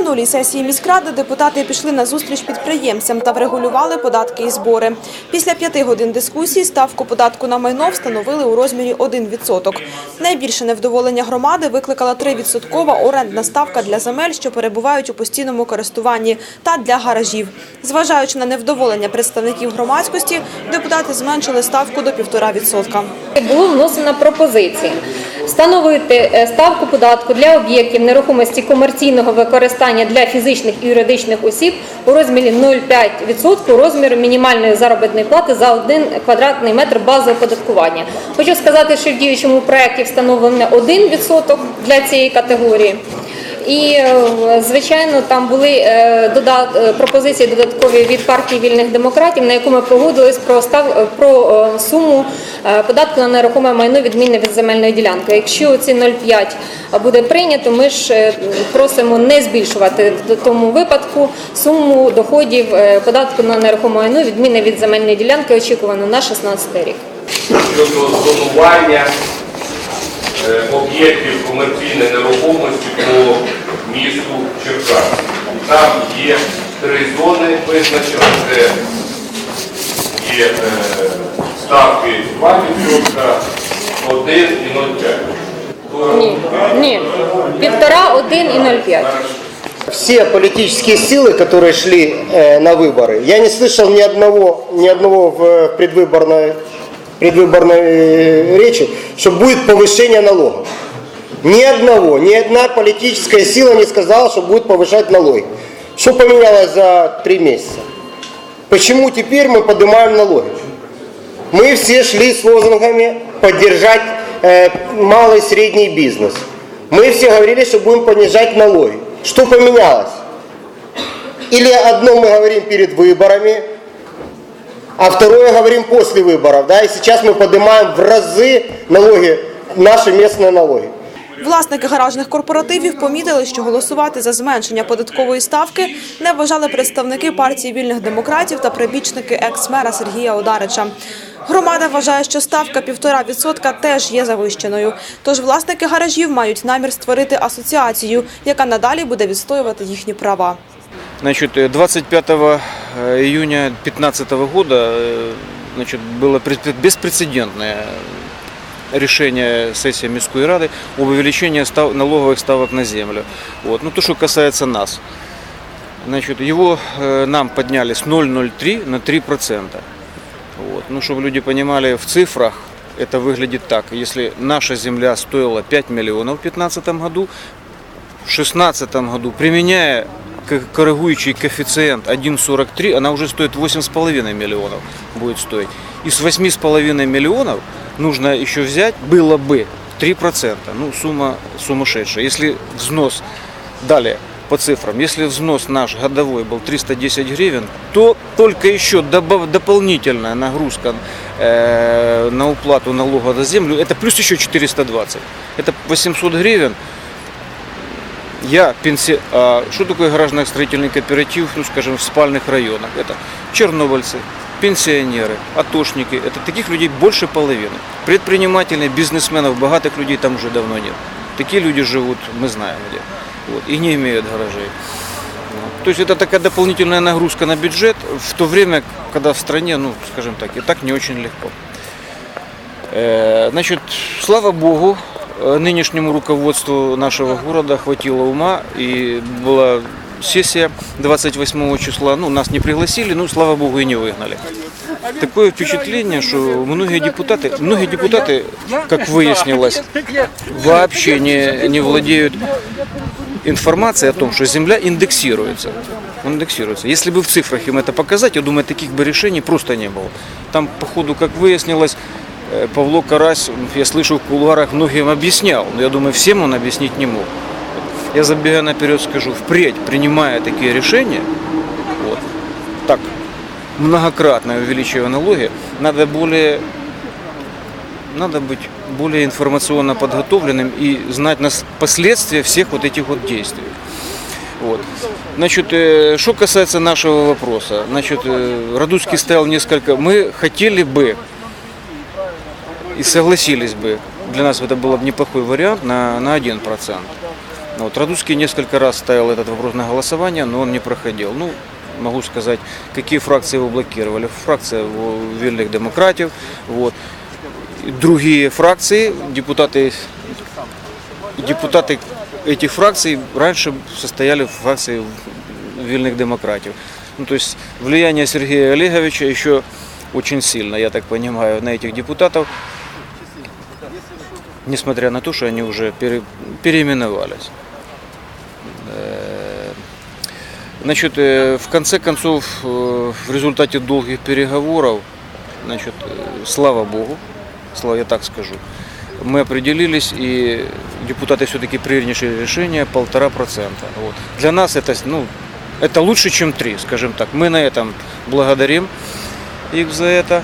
минулій сесії міськради депутати пішли на зустріч підприємцям та врегулювали податки і збори. Після п'яти годин дискусій ставку податку на майно встановили у розмірі 1%. Найбільше невдоволення громади викликала 3% орендна ставка для земель, що перебувають у постійному користуванні, та для гаражів. Зважаючи на невдоволення представників громадськості, депутати зменшили ставку до 1,5%. Було вносено пропозиції встановити е, ставку податку для об'єктів нерухомості комерційного використання для фізичних і юридичних осіб у розмірі 0,5% розміру мінімальної заробітної плати за один квадратний метр бази оподаткування. Хочу сказати, що в діючому проєкті встановлено 1% для цієї категорії. І е, звичайно, там були е, е, пропозиції додаткові від партії вільних демократів, на яку ми погодились про став про суму податку на нерухоме майно відмінне від земельної ділянки. Якщо ці 0,5 буде прийнято, ми ж просимо не збільшувати в тому випадку суму доходів податку на нерухоме майно відмінне від земельної ділянки, очікувано на 16 рік. щодо зонування об'єктів комерційної нерухомості по місту Черкас. Там є три зони визначені, це є е, ставки 2%, 1 і 0,5. Ні, ні, півтора, один і 0,5. Все политические силы, которые шли э, на выборы, я не слышал ни одного, ни одного в э, предвыборной, предвыборной э, речи, что будет повышение налогов. Ни одного, ни одна политическая сила не сказала, что будет повышать налоги. Что поменялось за три месяца? Почему теперь мы поднимаем налоги? Мы все шли с лозунгами поддержать э, малый и средний бизнес. Мы все говорили, что будем понижать налоги. Что поменялось? Или одно мы говорим перед выборами, а второе говорим после выборов. Да? И сейчас мы поднимаем в разы налоги, наши местные налоги. Власники гаражних корпоративів помітили, що голосувати за зменшення податкової ставки не бажали представники партії вільних демократів та прибічники екс-мера Сергія Одарича. Громада вважає, що ставка 1,5% теж є завищеною. Тож власники гаражів мають намір створити асоціацію, яка надалі буде відстоювати їхні права. Значит, э, 25 э, июня 2015 года э, значит, было пред- беспрецедентное решение сессии Мирской Рады об увеличении став- налоговых ставок на землю. Вот. Ну, то, что касается нас. Значит, его э, нам подняли с 0,03 на 3%. Вот. Ну, чтобы люди понимали, в цифрах это выглядит так. Если наша земля стоила 5 миллионов в 2015 году, в 2016 году, применяя коррегующий коэффициент 1,43, она уже стоит 8,5 миллионов будет стоить. Из 8,5 миллионов нужно еще взять, было бы 3%. Ну, сумма сумасшедшая. Если взнос, далее, по цифрам, если взнос наш годовой был 310 гривен, то только еще добав- дополнительная нагрузка э, на уплату налога за землю, это плюс еще 420. Это 800 гривен. Я пенси... а что такое гаражно-строительный кооператив, ну, скажем, в спальных районах? Это чернобыльцы, пенсионеры, атошники. Это таких людей больше половины. Предпринимателей, бизнесменов, богатых людей там уже давно нет. Такие люди живут, мы знаем где. Вот, и не имеют гаражей. То есть это такая дополнительная нагрузка на бюджет в то время, когда в стране, ну, скажем так, и так не очень легко. Э, Значит, слава богу, э, нынешнему руководству нашего города хватило ума и была сессия 28 числа. Ну, нас не пригласили, ну, слава богу, и не выгнали. Такое впечатление, что многие депутаты, многие депутаты, как выяснилось, вообще не, не владеют информацией о том, что земля индексируется. Индексируется. Если бы в цифрах им это показать, я думаю, таких бы решений просто не было. Там, по ходу, как выяснилось, э, Павло Карась, я слышу, в кулуарах многим объяснял, но я думаю, всем он объяснить не мог. Я забегая наперед скажу, впредь, принимая такие решения, вот, так, многократно увеличивая налоги, надо более надо быть более информационно подготовленным и знать нас последствия всех вот этих вот действий. Вот. Значит, э, что касается нашего вопроса, значит, э, Радуцкий стоял несколько. Мы хотели бы и согласились бы, для нас это был бы неплохой вариант на, на 1%. Вот, Радуцкий несколько раз ставил этот вопрос на голосование, но он не проходил. Ну, могу сказать, какие фракции его блокировали. Фракция во- вольных демократов, вот. Другие фракции, депутаты, депутаты этих фракций раньше состояли в фракции вольных демократов. Ну, то есть влияние Сергея Олеговича еще очень сильно, я так понимаю, на этих депутатов, несмотря на то, что они уже пере- переименовались. Э, Значит, э, в конце концов, э, в результате долгих переговоров, значит, слава Богу, слава я так скажу, мы определились, и депутаты все-таки приняли решение полтора процента. Вот. Для нас это, ну, это лучше, чем три, скажем так. Мы на этом благодарим их за это.